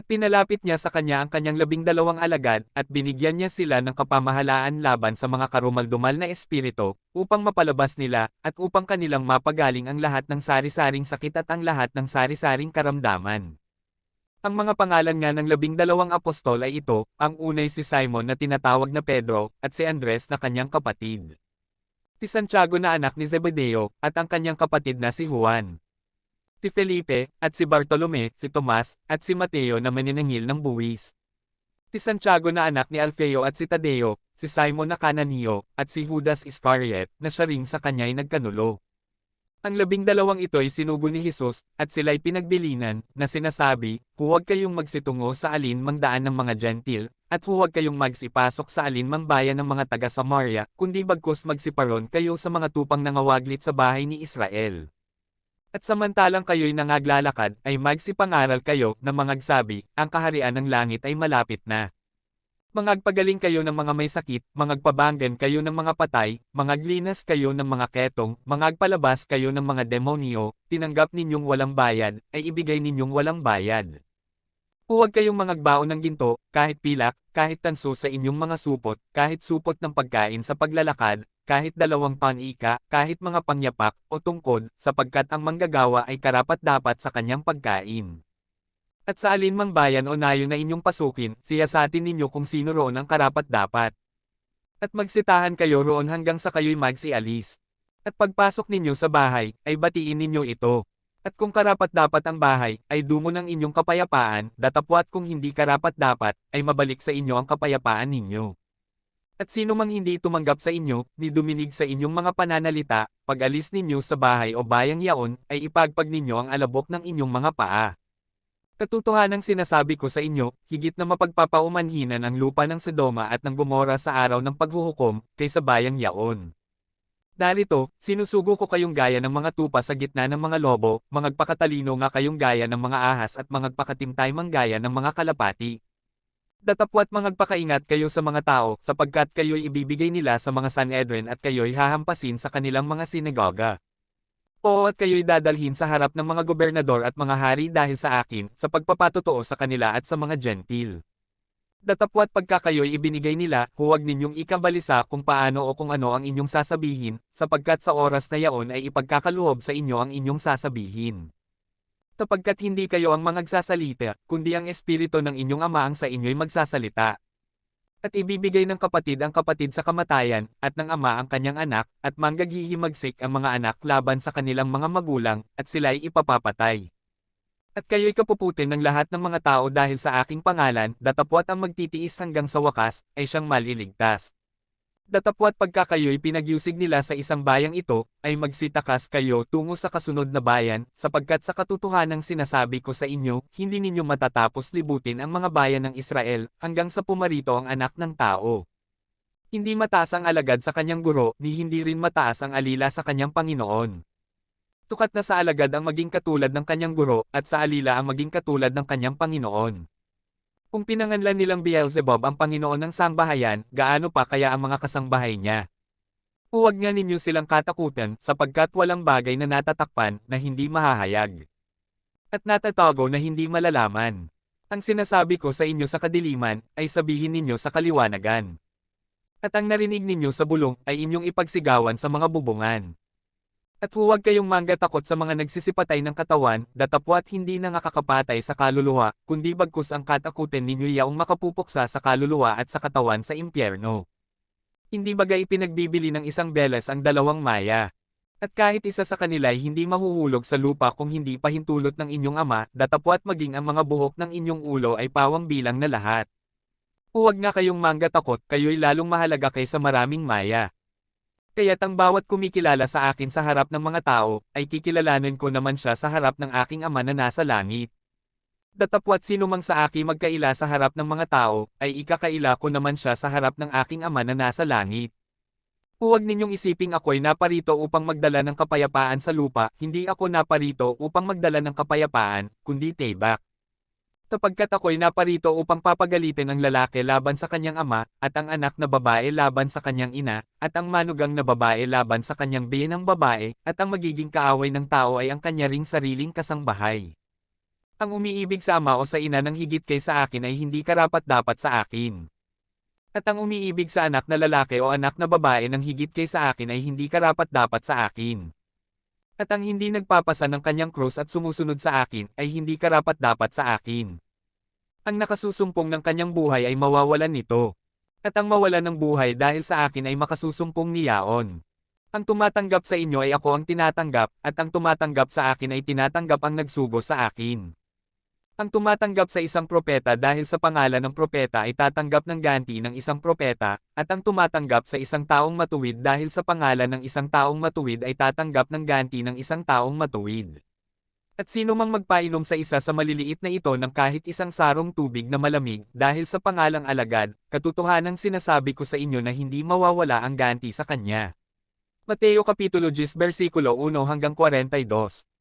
pinalapit niya sa kanya ang kanyang labing dalawang alagad at binigyan niya sila ng kapamahalaan laban sa mga karumaldumal na espiritu, upang mapalabas nila, at upang kanilang mapagaling ang lahat ng sari-saring sakit at ang lahat ng sari-saring karamdaman. Ang mga pangalan nga ng labing dalawang apostol ay ito, ang unay si Simon na tinatawag na Pedro, at si Andres na kanyang kapatid. Si Santiago na anak ni Zebedeo, at ang kanyang kapatid na si Juan si Felipe, at si Bartolome, si Tomas, at si Mateo na maninangil ng buwis. Si Santiago na anak ni Alfeo at si Tadeo, si Simon na Cananio, at si Judas Iscariot na siya ring sa kanya'y nagkanulo. Ang labing dalawang ito ay sinugo ni Jesus, at sila'y pinagbilinan, na sinasabi, huwag kayong magsitungo sa alin mang daan ng mga gentil, at huwag kayong magsipasok sa alin mang bayan ng mga taga Samaria, kundi bagkus magsiparon kayo sa mga tupang nangawaglit sa bahay ni Israel. At samantalang kayo'y nangaglalakad, ay magsipangaral kayo na mangagsabi, ang kaharian ng langit ay malapit na. Mangagpagaling kayo ng mga may sakit, mangagpabanggan kayo ng mga patay, mangaglinas kayo ng mga ketong, mangagpalabas kayo ng mga demonyo, tinanggap ninyong walang bayad, ay ibigay ninyong walang bayad. Huwag kayong mangagbaon ng ginto, kahit pilak, kahit tanso sa inyong mga supot, kahit supot ng pagkain sa paglalakad, kahit dalawang panika, kahit mga pangyapak o tungkod, sapagkat ang manggagawa ay karapat-dapat sa kanyang pagkain. At sa alinmang bayan o nayo na inyong pasukin, siyasatin ninyo kung sino roon ang karapat-dapat. At magsitahan kayo roon hanggang sa kayo'y magsialis. At pagpasok ninyo sa bahay, ay batiin ninyo ito. At kung karapat-dapat ang bahay, ay dumo ng inyong kapayapaan, datapwat kung hindi karapat-dapat, ay mabalik sa inyo ang kapayapaan ninyo. At sino mang hindi tumanggap sa inyo, ni duminig sa inyong mga pananalita, pag-alis ninyo sa bahay o bayang yaon, ay ipagpag ninyo ang alabok ng inyong mga paa. Katotohanang sinasabi ko sa inyo, higit na mapagpapaumanhinan ang lupa ng Sodoma at ng Gomora sa araw ng paghuhukom, kaysa bayang yaon. Narito, sinusugo ko kayong gaya ng mga tupa sa gitna ng mga lobo, mangagpakatalino nga kayong gaya ng mga ahas at mangagpakatimtay mang gaya ng mga kalapati. Datapwat mangagpakaingat kayo sa mga tao, sapagkat kayo'y ibibigay nila sa mga Sanhedrin at kayo'y hahampasin sa kanilang mga sinagoga. Oo at kayo'y dadalhin sa harap ng mga gobernador at mga hari dahil sa akin, sa pagpapatotoo sa kanila at sa mga gentil. Datapwat pagka kayo'y ibinigay nila, huwag ninyong ikabalisa kung paano o kung ano ang inyong sasabihin, sapagkat sa oras na yaon ay ipagkakaluob sa inyo ang inyong sasabihin sapagkat hindi kayo ang mangagsasalita, kundi ang espiritu ng inyong ama ang sa inyo'y magsasalita. At ibibigay ng kapatid ang kapatid sa kamatayan, at ng ama ang kanyang anak, at manggagihimagsik ang mga anak laban sa kanilang mga magulang, at sila'y ipapapatay. At kayo'y kapuputin ng lahat ng mga tao dahil sa aking pangalan, datapwat ang magtitiis hanggang sa wakas, ay siyang maliligtas. Datapwat pagka kayo'y pinagyusig nila sa isang bayang ito, ay magsitakas kayo tungo sa kasunod na bayan, sapagkat sa katotohanang sinasabi ko sa inyo, hindi ninyo matatapos libutin ang mga bayan ng Israel, hanggang sa pumarito ang anak ng tao. Hindi mataas ang alagad sa kanyang guro, ni hindi rin mataas ang alila sa kanyang Panginoon. Tukat na sa alagad ang maging katulad ng kanyang guro, at sa alila ang maging katulad ng kanyang Panginoon. Kung pinanganlan nilang Beelzebub ang Panginoon ng sangbahayan, gaano pa kaya ang mga kasangbahay niya? Huwag nga ninyo silang katakutan, sapagkat walang bagay na natatakpan, na hindi mahahayag. At natatago na hindi malalaman. Ang sinasabi ko sa inyo sa kadiliman, ay sabihin ninyo sa kaliwanagan. At ang narinig ninyo sa bulong, ay inyong ipagsigawan sa mga bubungan. At huwag kayong manggatakot sa mga nagsisipatay ng katawan, datapwat hindi na nakakapatay sa kaluluwa, kundi bagkus ang katakutin ninyo yaong makapupuksa sa kaluluwa at sa katawan sa impyerno. Hindi bagay ipinagbibili ng isang beles ang dalawang maya. At kahit isa sa kanila ay hindi mahuhulog sa lupa kung hindi pahintulot ng inyong ama, datapwat maging ang mga buhok ng inyong ulo ay pawang bilang na lahat. Huwag nga kayong manggatakot, kayo'y lalong mahalaga kaysa maraming maya. Kaya't ang bawat kumikilala sa akin sa harap ng mga tao, ay kikilalanin ko naman siya sa harap ng aking ama na nasa langit. Datapwat sino mang sa akin magkaila sa harap ng mga tao, ay ikakaila ko naman siya sa harap ng aking ama na nasa langit. Huwag ninyong isiping ako'y naparito upang magdala ng kapayapaan sa lupa, hindi ako naparito upang magdala ng kapayapaan, kundi tebak sapagkat ako'y naparito upang papagalitin ang lalaki laban sa kanyang ama, at ang anak na babae laban sa kanyang ina, at ang manugang na babae laban sa kanyang biyenang babae, at ang magiging kaaway ng tao ay ang kanya ring sariling kasangbahay. Ang umiibig sa ama o sa ina ng higit kay sa akin ay hindi karapat-dapat sa akin. At ang umiibig sa anak na lalaki o anak na babae ng higit kay sa akin ay hindi karapat-dapat sa akin. At ang hindi nagpapasa ng kanyang krus at sumusunod sa akin ay hindi karapat-dapat sa akin. Ang nakasusumpong ng kanyang buhay ay mawawalan nito. At ang mawalan ng buhay dahil sa akin ay makasusumpong niyaon. Ang tumatanggap sa inyo ay ako ang tinatanggap, at ang tumatanggap sa akin ay tinatanggap ang nagsugo sa akin. Ang tumatanggap sa isang propeta dahil sa pangalan ng propeta ay tatanggap ng ganti ng isang propeta, at ang tumatanggap sa isang taong matuwid dahil sa pangalan ng isang taong matuwid ay tatanggap ng ganti ng isang taong matuwid. At sino mang magpainom sa isa sa maliliit na ito ng kahit isang sarong tubig na malamig dahil sa pangalang alagad, katotohanang sinasabi ko sa inyo na hindi mawawala ang ganti sa kanya. Mateo Kapitulo 10 versikulo 1 hanggang 42